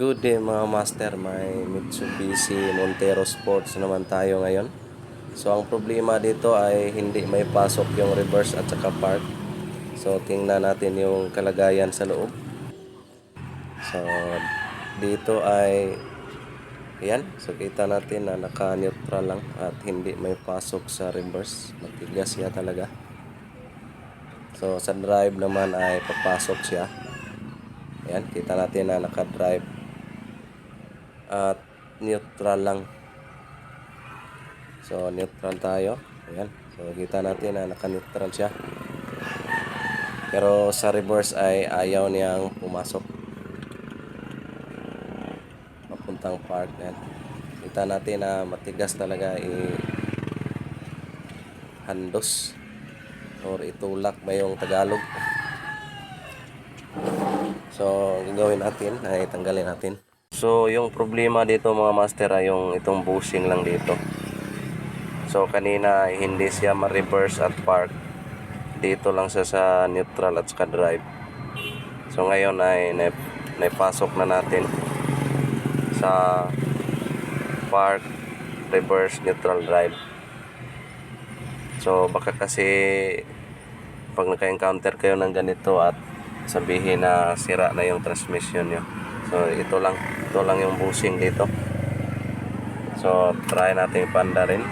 Good day mga master, may Mitsubishi Montero Sports naman tayo ngayon. So ang problema dito ay hindi may pasok yung reverse at saka park. So tingnan natin yung kalagayan sa loob. So dito ay yan, so kita natin na naka-neutral lang at hindi may pasok sa reverse. Matigas siya talaga. So sa drive naman ay papasok siya. Ayan, kita natin na naka-drive at neutral lang. So neutral tayo. Ayan. So kita natin na naka-neutral siya. Pero sa reverse ay ayaw niyang pumasok. Papuntang park. Ayan. Kita natin na matigas talaga i handos or itulak ba yung Tagalog. So, gagawin natin ay tanggalin natin. So, yung problema dito mga master ay yung itong bushing lang dito. So, kanina ay hindi siya ma-reverse at park. Dito lang siya sa neutral at saka drive. So, ngayon ay nai- naipasok na natin sa park, reverse, neutral, drive. So, baka kasi pag naka-encounter kayo ng ganito at sabihin na sira na yung transmission nyo. So, ito lang. Ito lang yung bushing dito. So, try natin panda rin.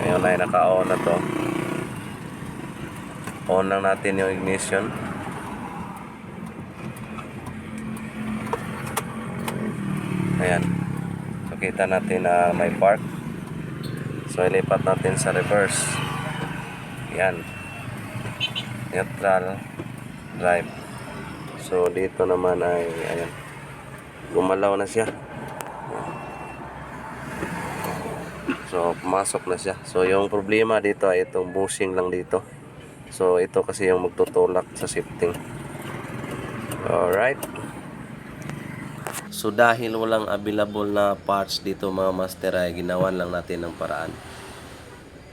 Ngayon ay naka-on na to. On lang natin yung ignition. Ayan. So, kita natin na may park. So, ilipat natin sa reverse. Yan. Neutral. Drive. So, dito naman ay, ayan. Gumalaw na siya. So, pumasok na siya. So, yung problema dito ay itong bushing lang dito. So, ito kasi yung magtutulak sa shifting. Alright. So, dahil walang available na parts dito mga master ay ginawan lang natin ng paraan.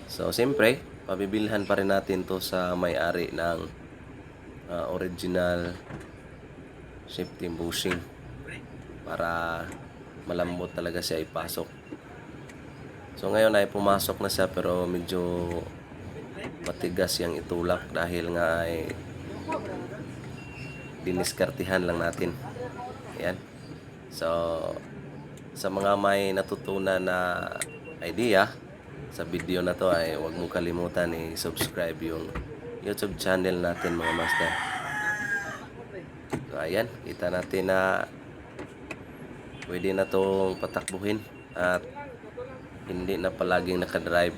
So, siyempre, pabibilhan pa rin natin to sa may-ari ng ah, original shifting bushing para malambot talaga siya ipasok. So ngayon ay pumasok na siya pero medyo matigas yung itulak dahil nga ay diniskartihan lang natin. Ayan. So sa mga may natutunan na idea sa video na to ay huwag mong kalimutan i-subscribe yung YouTube channel natin mga master. So ayan, kita natin na pwede na tong patakbuhin at hindi na palaging nakadrive.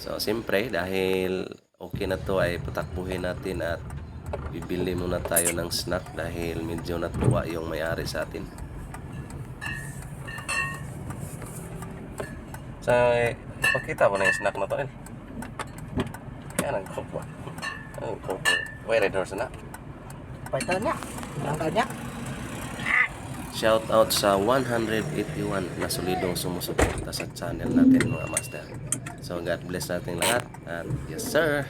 So, siyempre, dahil okay na to ay patakbuhin natin at bibili muna tayo ng snack dahil medyo natuwa yung may-ari sa atin. So, ipakita mo na yung snack na to, eh. Yan ang ba? Ang. Wait, red horse na. Pwede niya. Langgaw niya. Shout out sa 181 na solidong sumusuporta sa channel natin mga master. So God bless natin lahat. And yes sir.